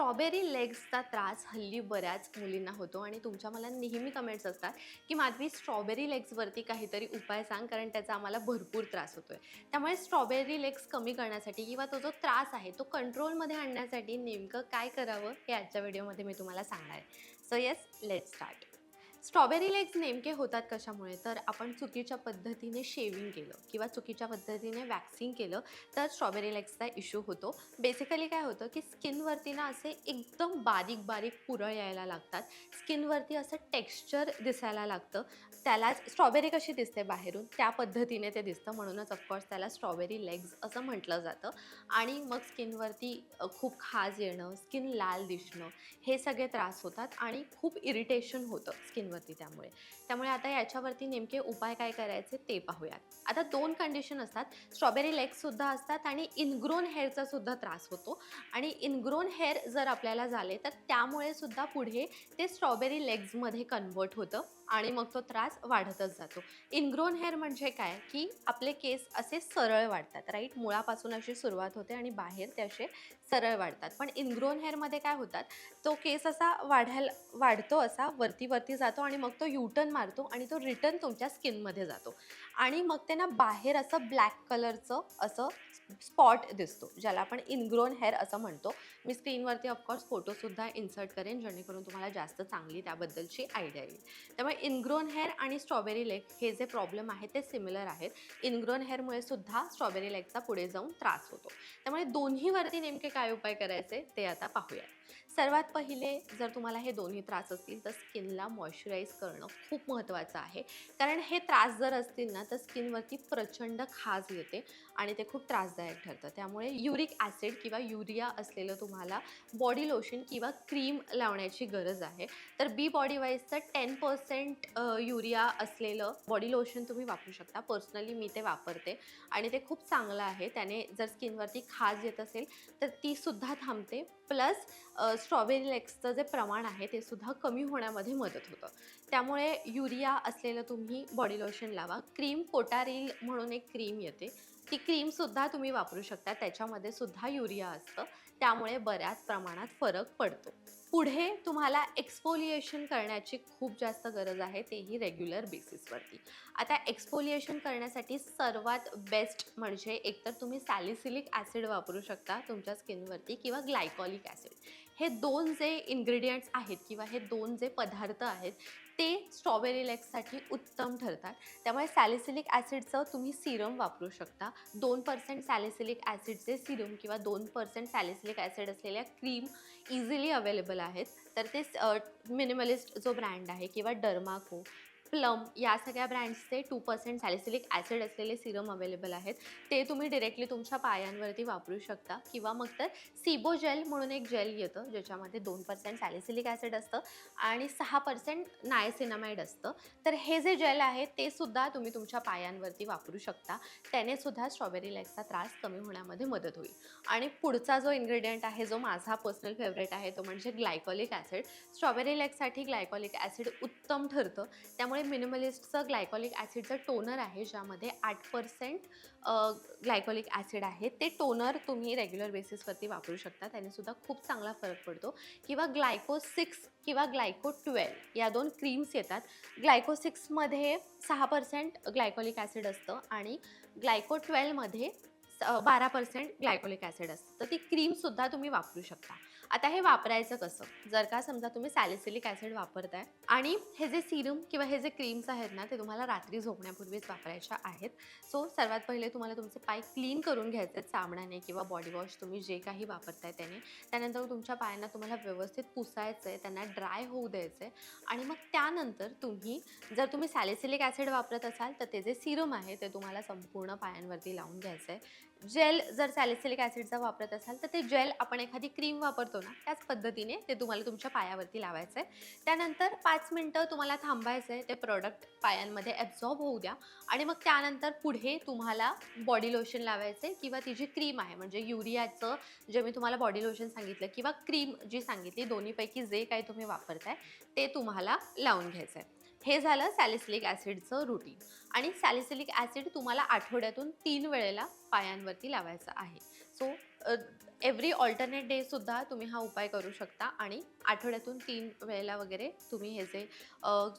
Strawberry लेग्सचा त्रास हल्ली बऱ्याच मुलींना होतो आणि तुमच्या मला नेहमी कमेंट्स असतात की माधवी स्ट्रॉबेरी लेग्सवरती काहीतरी उपाय सांग कारण त्याचा आम्हाला भरपूर त्रास होतोय. त्यामुळे स्ट्रॉबेरी लेग्स कमी करण्यासाठी किंवा तो जो त्रास आहे तो कंट्रोलमध्ये आणण्यासाठी नेमकं काय करावं हे आजच्या व्हिडिओमध्ये मी तुम्हाला सांगणार आहे. So yes let start strawberry legs नेमके होतात कशामुळे? तर आपण चुकीच्या पद्धतीने शेविंग केलं किंवा चुकीच्या पद्धतीने वॅक्सिंग केलं तर स्ट्रॉबेरी लेग्सचा इश्यू होतो. बेसिकली काय होतं की स्किनवरती ना असे एकदम बारीक बारीक पुरळ यायला लागतात. स्किनवरती असं टेक्स्चर दिसायला लागतं. त्यालाच स्ट्रॉबेरी कशी दिसते बाहेरून? त्या पद्धतीने ते दिसतं. म्हणूनच ऑफकोर्स त्याला स्ट्रॉबेरी लेग्स असं म्हटलं जातं. आणि मग स्किनवरती खूप खाज येणं स्किन लाल दिसणं हे सगळे त्रास होतात आणि खूप इरिटेशन होतं स्किन स्किनवरती त्यामुळे. त्यामुळे आता याच्यावरती नेमके उपाय काय करायचे ते पाहूयात. आता दोन कंडिशन असतात. स्ट्रॉबेरी लेग्ससुद्धा असतात आणि इनग्रोन हेअरचा सुद्धा त्रास होतो. आणि इनग्रोन हेअर जर आपल्याला झाले तर त्यामुळे सुद्धा पुढे ते स्ट्रॉबेरी लेग्समध्ये कन्वर्ट होतं. आणि मग तो त्रास वाढतच जातो. इनग्रोन हेअर म्हणजे काय? की आपले केस असे सरळ वाढतात राईट मुळापासून अशी सुरुवात होते आणि बाहेर ते असे सरळ वाढतात. पण इनग्रोन हेअरमध्ये काय होतात? तो केस असा वाढायला वाढतो असा वरती वरती जातो आणि मग तो युटर्न मारतो आणि तो रिटर्न तुमच्या स्किनमध्ये जातो. आणि मग ते ना बाहेर असं ब्लॅक कलरचं असं स्पॉट दिसतो ज्याला आपण इनग्रोन हेअर असं म्हणतो. मी स्क्रीनवरती ऑफकोर्स फोटोसुद्धा इन्सर्ट करेन जेणेकरून तुम्हाला जास्त चांगली त्याबद्दलची आयडिया येईल. त्यामुळे इनग्रोन हेअर आणि स्ट्रॉबेरी लेग हे जे प्रॉब्लेम आहे ते सिमिलर आहेत. इनग्रोन हेअरमुळे सुद्धा स्ट्रॉबेरी लेगचा पुढे जाऊन त्रास होतो. त्यामुळे दोन्हीवरती नेमके काय उपाय करायचे ते आता पाहूया सर्वात पहिले जर तुम्हाला हे दोन्ही त्रास असतील तर स्किनला मॉइश्चराईज करणं खूप महत्त्वाचं आहे. कारण हे त्रास जर असतील ना तर स्किनवरती प्रचंड खाज येते आणि ते खूप त्रासदायक ठरतं. त्यामुळे युरिक ॲसिड किंवा युरिया असलेलं तुम्हाला तुम्हाला बॉडी लोशन किंवा क्रीम लावण्याची गरज आहे. तर बी बॉडी वाईजचं टेन पर्सेंट युरिया असलेलं बॉडी लोशन तुम्ही वापरू शकता. पर्सनली मी ते वापरते आणि ते खूप चांगलं आहे. त्याने जर स्किनवरती खाज येत असेल तर ती सुद्धा थांबते. प्लस स्ट्रॉबेरी लेक्सचं जे प्रमाण आहे ते सुद्धा कमी होण्यामध्ये मदत होतं. त्यामुळे युरिया असलेलं तुम्ही बॉडी लोशन लावा. क्रीम कोटारील म्हणून एक क्रीम येते. ती क्रीमसुद्धा तुम्ही वापरू शकता. त्याच्यामध्ये सुद्धा युरिया असतं. त्यामुळे बऱ्याच प्रमाणात फरक पडतो. पुढे तुम्हाला एक्सफोलिएशन करण्याची खूप जास्त गरज आहे तेही रेग्युलर बेसिसवरती आता एक्सफोलिएशन करण्यासाठी सर्वात बेस्ट म्हणजे एकतर तुम्ही सॅलिसिलिक ॲसिड वापरू शकता तुमच्या स्किनवरती किंवा ग्लायकॉलिक ॲसिड हे दोन जे इन्ग्रेडियंट्स आहेत किंवा हे दोन जे पदार्थ आहेत ते स्ट्रॉबेरी लेग्ससाठी उत्तम ठरतात. त्यामुळे सॅलिसिलिक ॲसिडचं तुम्ही सिरम वापरू शकता. दोन पर्सेंट सॅलिसिलिक ॲसिडचे सिरम किंवा दोन पर्सेंट सॅलिसिलिक ॲसिड असलेल्या क्रीम इझिली अवेलेबल आहेत. तर ते मिनिमलिस्ट जो ब्रँड आहे किंवा डर्माको प्लम या सगळ्या ब्रँड्सचे टू पर्सेंट सॅलिसिलिक ॲसिड असलेले सिरम अवेलेबल आहेत. ते तुम्ही डिरेक्टली तुमच्या पायांवरती वापरू शकता. किंवा मग तर सिबो जेल म्हणून एक जेल येतं ज्याच्यामध्ये दोन पर्सेंट सॅलिसिलिक ॲसिड असतं आणि सहा पर्सेंट नायसिनामाइड असतं. तर हे जे जेल आहे ते सुद्धा तुम्ही तुमच्या पायांवरती वापरू शकता. त्याने सुद्धा स्ट्रॉबेरी लेगचा त्रास कमी होण्यामध्ये मदत होईल. आणि पुढचा जो इन्ग्रेडियंट आहे जो माझा पर्सनल फेवरेट आहे तो म्हणजे ग्लायकॉलिक ॲसिड स्ट्रॉबेरी लेगसाठी ग्लायकॉलिक ॲसिड उत्तम ठरतं. त्यामुळे मिनिमलिस्टचं ग्लायकॉलिक ॲसिडचं टोनर आहे ज्यामध्ये आठ पर्सेंट ग्लायकॉलिक ॲसिड आहे ते टोनर तुम्ही रेग्युलर बेसिसवरती वापरू शकता. त्यानेसुद्धा खूप चांगला फरक पडतो. किंवा ग्लायको सिक्स किंवा ग्लायको ट्वेल्व या दोन क्रीम्स येतात. ग्लायको सिक्समध्ये सहा पर्सेंट ग्लायकॉलिक ॲसिड असतं आणि ग्लायको ट्वेल्वमध्ये बारा पर्सेंट ग्लायकॉलिक ॲसिड असतं. तर ती क्रीमसुद्धा तुम्ही वापरू शकता. आता हे वापरायचं कसं? जर का समजा तुम्ही सॅलिसिलिक ॲसिड वापरताय आणि हे जे सिरम किंवा हे जे क्रीम्स आहेत ना ते तुम्हाला रात्री झोपण्यापूर्वीच वापरायच्या आहेत. सो सर्वात पहिले तुम्हाला तुमचे पाय क्लीन करून घ्यायचे आहेत साबणाने किंवा बॉडी वॉश तुम्ही जे काही वापरताय त्याने. त्यानंतर तुमच्या पायांना तुम्हाला व्यवस्थित पुसायचं आहे त्यांना ड्राय होऊ द्यायचं आहे आणि मग त्यानंतर तुम्ही जर तुम्ही सॅलिसिलिक ॲसिड वापरत असाल तर ते जे सिरम आहे ते तुम्हाला संपूर्ण पायांवरती लावून घ्यायचं आहे. जेल जर सॅलिसिलिक ॲसिडचा वापरत असाल तर ते जेल आपण एखादी क्रीम वापरतो ना त्याच पद्धतीने ते तुम्हाला तुमच्या पायावरती लावायचं आहे त्यानंतर पाच मिनटं तुम्हाला थांबायचं आहे ते प्रोडक्ट पायांमध्ये ॲब्झॉर्ब होऊ द्या. आणि मग त्यानंतर पुढे तुम्हाला बॉडी लोशन लावायचं आहे किंवा ती जी क्रीम आहे म्हणजे युरियाचं जे मी तुम्हाला बॉडी लोशन सांगितलं किंवा क्रीम जी सांगितली दोन्हीपैकी जे काही तुम्ही वापरताय ते तुम्हाला लावून घ्यायचं आहे हे झालं सॅलिसिलिक ॲसिडचं रुटीन आणि सॅलिसिलिक ॲसिड तुम्हाला आठवड्यातून तीन वेळेला पायांवरती लावायचं आहे. सो एव्हरी ऑल्टरनेट डेसुद्धा तुम्ही हा उपाय करू शकता आणि आठवड्यातून तीन वेळेला वगैरे तुम्ही हे जे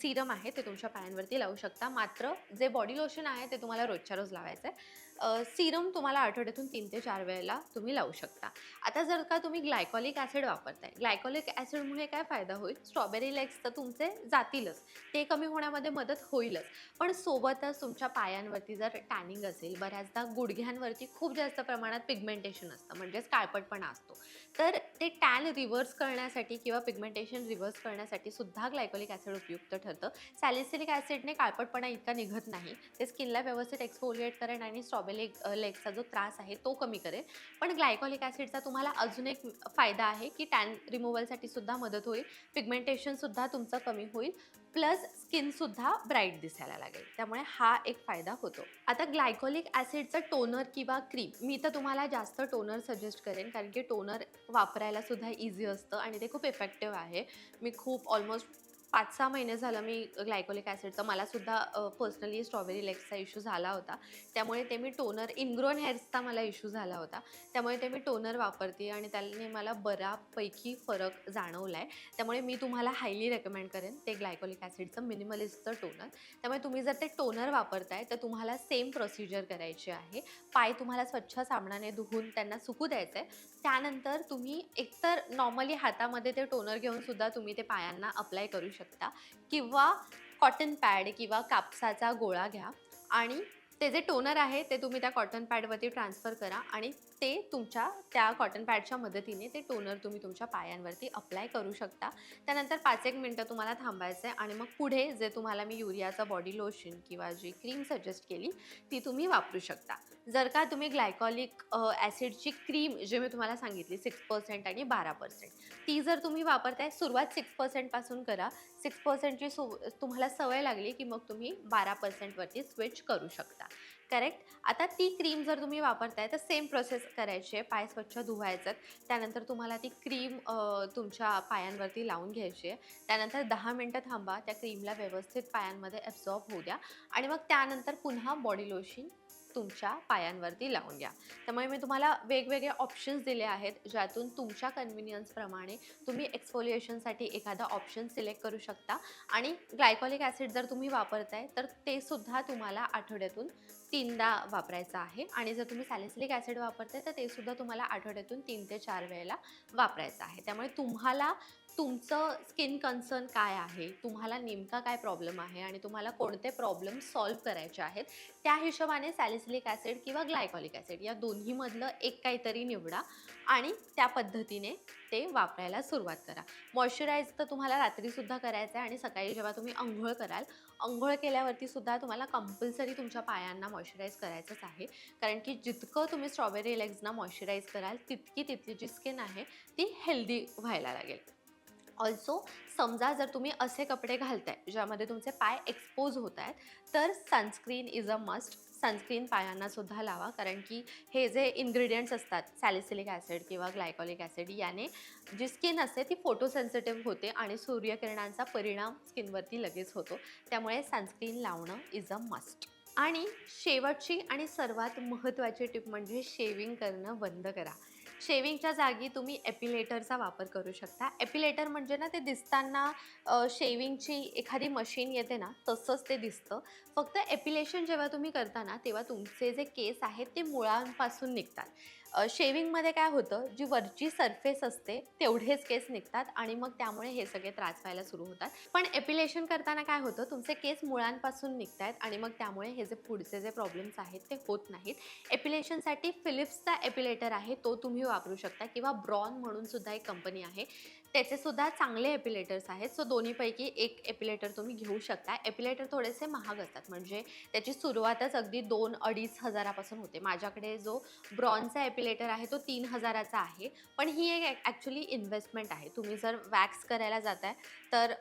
सिरम आहे ते तुमच्या पायांवरती लावू शकता. मात्र जे बॉडी लोशन आहे ते तुम्हाला रोजच्या रोज लावायचं आहे सिरम तुम्हाला आठवड्यातून तीन ते चार वेळेला तुम्ही लावू शकता. आता जर का तुम्ही ग्लायकॉलिक ॲसिड वापरताय ग्लायकॉलिक ॲसिडमुळे काय फायदा होईल? स्ट्रॉबेरी लेग्स तर तुमचे जातीलच. ते कमी होण्यामध्ये मदत होईलच. पण सोबतच तुमच्या पायांवरती जर टॅनिंग असेल बऱ्याचदा गुडघ्यांवरती खूप जास्त प्रमाणात पिगमेंटेशन असतं म्हणजेच काळपटपणा असतो. तर ते टॅन रिव्हर्स करण्यासाठी किंवा पिगमेंटेशन रिव्हर्स करण्यासाठी सुद्धा ग्लायकोलिक ॲसिड उपयुक्त ठरतं. सॅलिसिलिक ॲसिडने काळपटपणा इतका निघत नाही. ते स्किनला व्यवस्थित एक्सफोलिएट करेन आणि स्ट्रॉबेरी लेगचा जो त्रास आहे तो कमी करेल. पण ग्लायकोलिक ॲसिडचा तुम्हाला अजून एक फायदा आहे की टॅन रिमूव्हलसाठी सुद्धा मदत होईल. पिगमेंटेशनसुद्धा तुमचं कमी होईल. प्लस स्किनसुद्धा ब्राईट दिसायला लागेल. त्यामुळे हा एक फायदा होतो. आता ग्लायकोलिक ॲसिडचं टोनर किंवा क्रीम मी तर तुम्हाला जास्त टोनर सजेस्ट करेन. कारण की टोनर वापरायला सुद्धा इझी असतं आणि ते खूप इफेक्टिव्ह आहे. मी खूप ऑलमोस्ट पाच सहा महिने झालं मी ग्लायकोलिक ॲसिडचं मलासुद्धा पर्सनली स्ट्रॉबेरी लेग्सचा इश्यू झाला होता. त्यामुळे ते मी टोनर इनग्रोन हेअर्सचा मला इश्यू झाला होता. त्यामुळे ते मी टोनर वापरते आणि त्याने मला बऱ्यापैकी फरक जाणवला आहे त्यामुळे मी तुम्हाला हायली रेकमेंड करेन ते ग्लायकोलिक ॲसिडचं मिनिमलिस्टचं टोनर. त्यामुळे तुम्ही जर ते टोनर वापरताय तर तुम्हाला सेम प्रोसिजर करायची आहे. पाय तुम्हाला स्वच्छ साबणाने धुवून त्यांना सुकू द्यायचं आहे त्यानंतर तुम्ही एकतर नॉर्मली हातामध्ये ते टोनर घेऊन सुद्धा तुम्ही ते पायांना अप्लाय करू शकता. किंवा कॉटन पॅड किंवा कापसाचा गोळा घ्या. आणि ते जे टोनर आहे ते तुम्ही त्या कॉटन पॅडवरती ट्रान्सफर करा. आणि ते तुमच्या त्या कॉटन पॅडच्या मदतीने ते टोनर तुम्ही तुमच्या पायांवरती अप्लाय करू शकता. त्यानंतर पाच एक मिनटं तुम्हाला थांबायचं आहे आणि मग पुढे जे तुम्हाला मी युरियाचं बॉडी लोशन किंवा जी क्रीम सजेस्ट केली ती तुम्ही वापरू शकता. जर का तुम्ही ग्लायकॉलिक ॲसिडची क्रीम जे मी तुम्हाला सांगितली सिक्स पर्सेंट आणि बारा पर्सेंट ती जर तुम्ही वापरताय सुरुवात सिक्स पर्सेंटपासून करा. सिक्स पर्सेंटची सु तुम्हाला सवय लागली की मग तुम्ही बारा पर्सेंटवरती स्विच करू शकता. करेक्ट आता ती क्रीम जर तुम्ही वापरताय तर सेम प्रोसेस करायची आहे. पाय स्वच्छ धुवायचं. त्यानंतर तुम्हाला ती क्रीम तुमच्या पायांवरती लावून घ्यायची आहे. त्यानंतर दहा मिनटं थांबा. त्या क्रीमला व्यवस्थित पायांमध्ये ॲब्झॉर्ब होऊ द्या. आणि मग त्यानंतर पुन्हा बॉडी लोशन तुमच्या पायांवरती लावून घ्या त्यामुळे मी तुम्हाला वेगवेगळे ऑप्शन्स दिले आहेत ज्यातून तुमच्या कन्व्हिनियन्सप्रमाणे तुम्ही एक्सफोलिएशनसाठी एखादा ऑप्शन सिलेक्ट करू शकता. आणि ग्लायकॉलिक ॲसिड जर तुम्ही वापरताय तर ते सुद्धा तुम्हाला आठवड्यातून तीनदा वापरायचं आहे. आणि जर तुम्ही सॅलिसिलिक ॲसिड वापरताय तर ते सुद्धा तुम्हाला आठवड्यातून तीन ते चार वेळेला वापरायचं आहे. त्यामुळे तुम्हाला तुमचं स्किन कन्सर्न काय आहे? तुम्हाला नेमका काय प्रॉब्लेम आहे आणि तुम्हाला कोणते प्रॉब्लेम सॉल्व्ह करायचे आहेत? त्या हिशोबाने सॅलिसिलिक ॲसिड किंवा ग्लायकॉलिक ॲसिड या दोन्हीमधलं एक काहीतरी निवडा आणि त्या पद्धतीने ते वापरायला सुरुवात करा. मॉइश्चराईज तर तुम्हाला रात्रीसुद्धा करायचं आहे आणि सकाळी जेव्हा तुम्ही अंघोळ कराल अंघोळ केल्यावरती सुद्धा तुम्हाला कंपल्सरी तुमच्या पायांना मॉइश्चराईज करायचंच आहे. कारण की जितकं तुम्ही स्ट्रॉबेरी लेग्सना मॉइश्चराईज कराल तितकी तिथली जी स्किन आहे ती हेल्दी व्हायला लागेल. ऑल्सो समजा जर तुम्ही असे कपडे घालताय ज्यामध्ये तुमचे पाय एक्सपोज होत आहेत तर sunscreen is a must sunscreen पायांना सुद्धा लावा कारण की हे जे इन्ग्रेडियंट्स असतात सॅलिसिलिक ॲसिड किंवा ग्लायकॉलिक ॲसिड याने जी स्किन असते ती फोटोसेन्सिटिव्ह होते आणि सूर्यकिरणांचा परिणाम स्किनवरती लगेच होतो. त्यामुळे सनस्क्रीन लावणं इज अ मस्ट आणि शेवटची आणि सर्वात महत्त्वाची टिप म्हणजे शेविंग करणं बंद करा. शेविंगच्या जागी तुम्ही एपिलेटरचा वापर करू शकता. एपिलेटर म्हणजे ना ते दिसताना शेविंगची एखादी मशीन येते ना तसंच ते दिसतं. फक्त एपिलेशन जेव्हा तुम्ही करता ना तेव्हा तुमचे जे केस आहेत ते मुळांपासून निघतात. शेविंगमध्ये काय होतं जी वरची सरफेस असते तेवढेच केस निघतात आणि मग त्यामुळे हे सगळे त्रास व्हायला सुरू होतात. पण एपिलेशन करताना काय होतं तुमचे केस मुळांपासून निघत आहेत आणि मग त्यामुळे हे जे पुढचे जे प्रॉब्लेम्स आहेत ते होत नाहीत. एपिलेशनसाठी फिलिप्सचा एपिलेटर आहे तो तुम्ही वापरू शकता किंवा ब्रॉन म्हणून सुद्धा एक कंपनी आहे. त्याचे सुद्धा चांगले एपिलेटर्स आहेत. सो दोन्हीपैकी एक एपिलेटर तुम्ही घेऊ शकता. एपिलेटर थोडेसे महाग असतात. म्हणजे त्याची सुरुवातच अगदी दोन अडीच हजारापासून होते. माझ्याकडे जो ब्रॉनचा एपिलेटर आहे तो तीन हजाराचा आहे. पण ही एक ॲक्च्युली इन्व्हेस्टमेंट आहे. तुम्ही जर वॅक्स करायला जाताय तर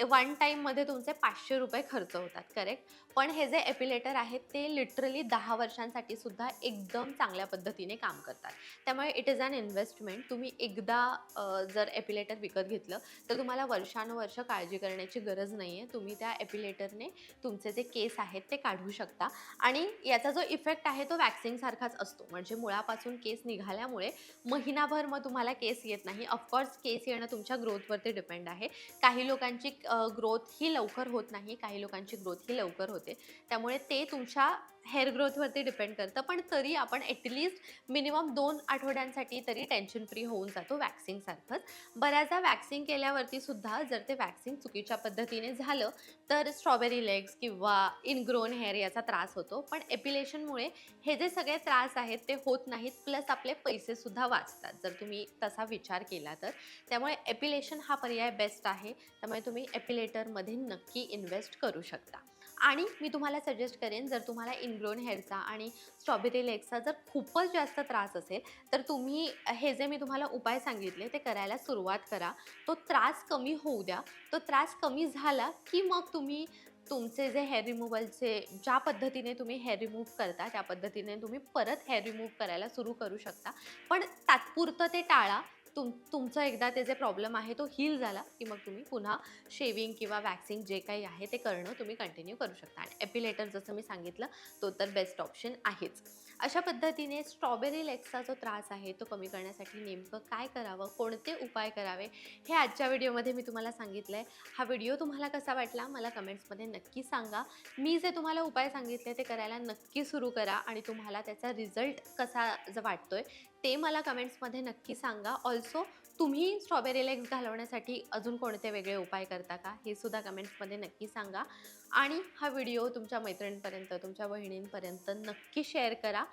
वन टाईममध्ये तुमचे पाचशे रुपये खर्च होतात. करेक्ट पण हे जे एपिलेटर आहेत ते लिटरली दहा वर्षांसाठी सुद्धा एकदम चांगल्या पद्धतीने काम करतात. त्यामुळे इट इज अन इन्व्हेस्टमेंट तुम्ही एकदा जर एपिलेटर विकत घेतलं तर तुम्हाला वर्षानुवर्ष काळजी करण्याची गरज नाही आहे तुम्ही त्या एपिलेटरने तुमचे जे केस आहेत ते काढू शकता. आणि याचा जो इफेक्ट आहे तो वॅक्सिंगसारखाच असतो. म्हणजे मुळापासून केस निघाल्यामुळे महिनाभर मग तुम्हाला केस येत नाही. ऑफकोर्स केस येणं तुमच्या ग्रोथवरती डिपेंड आहे. काही लोकांची ग्रोथ ही लवकर होत नाही. काही लोकांची ग्रोथ ही लवकर होत त्यामुळे ते तुमच्या हेअर ग्रोथवरती डिपेंड करतं. पण तरी आपण ॲटलिस्ट मिनिमम दोन आठवड्यांसाठी तरी टेन्शन फ्री होऊन जातो वॅक्सिंगसारखंच बऱ्याचदा वॅक्सिंग केल्यावरती सुद्धा जर ते वॅक्सिंग चुकीच्या पद्धतीने झालं तर स्ट्रॉबेरी लेग्स किंवा इनग्रोन हेअर याचा त्रास होतो. पण एपिलेशनमुळे हे जे सगळे त्रास आहेत ते होत नाहीत. प्लस आपले पैसेसुद्धा वाचतात. जर तुम्ही तसा विचार केला तर. त्यामुळे एपिलेशन हा पर्याय बेस्ट आहे. त्यामुळे तुम्ही एपिलेटरमध्ये नक्की इन्व्हेस्ट करू शकता. आणि मी तुम्हाला सजेस्ट करेन जर तुम्हाला इनग्रोन हेअरचा आणि स्ट्रॉबेरी लेगचा जर खूपच जास्त त्रास असेल तर तुम्ही हे जे मी तुम्हाला उपाय सांगितले ते करायला सुरुवात करा. तो त्रास कमी होऊ द्या. तो त्रास कमी झाला की मग तुम्ही तुमचे जे हेअर रिमूव्हलचे ज्या पद्धतीने तुम्ही हेअर रिमूव्ह करता त्या पद्धतीने तुम्ही परत हेअर रिमूव्ह करायला सुरू करू शकता. पण तात्पुरतं ते टाळा. तुम तुमचं एकदा ते जे प्रॉब्लेम आहे तो हील झाला की मग तुम्ही पुन्हा शेविंग किंवा वॅक्सिंग जे काही आहे ते करणं तुम्ही कंटिन्यू करू शकता. आणि एपिलेटर जसं मी सांगितलं तो तर बेस्ट ऑप्शन आहेच. अशा पद्धतीने स्ट्रॉबेरी लेक्सचा जो त्रास आहे तो कमी करण्यासाठी नेमकं काय करावं कोणते उपाय करावे हे आजच्या व्हिडिओमध्ये मी तुम्हाला सांगितलं आहे हा व्हिडिओ तुम्हाला कसा वाटला मला कमेंट्समध्ये नक्की सांगा. मी जे तुम्हाला उपाय सांगितले ते करायला नक्की सुरू करा आणि तुम्हाला त्याचा रिझल्ट कसा वाटतो आहे ते मला कमेंट्समध्ये नक्की सांगा. ऑल्सो तुम्ही स्ट्रॉबेरी लेग्स घालवण्यासाठी अजून कोणते वेगळे उपाय करता का? हे सुद्धा कमेंट्समध्ये नक्की सांगा. आणि हा व्हिडिओ तुमच्या मैत्रिणींपर्यंत तुमच्या बहिणींपर्यंत नक्की शेअर करा.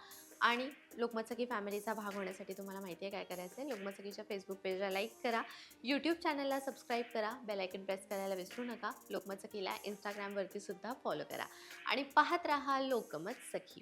आणि लोकमतसखी फॅमिलीचा भाग होण्यासाठी तुम्हाला माहिती आहे काय करायचं आहे लोकमतसखीच्या फेसबुक पेजला लाईक करा. यूट्यूब चॅनलला सबस्क्राईब करा. बेलायकन प्रेस करायला विसरू नका. लोकमत सखीला इंस्टाग्रामवरती सुद्धा फॉलो करा. आणि पाहत राहा लोकमत सखी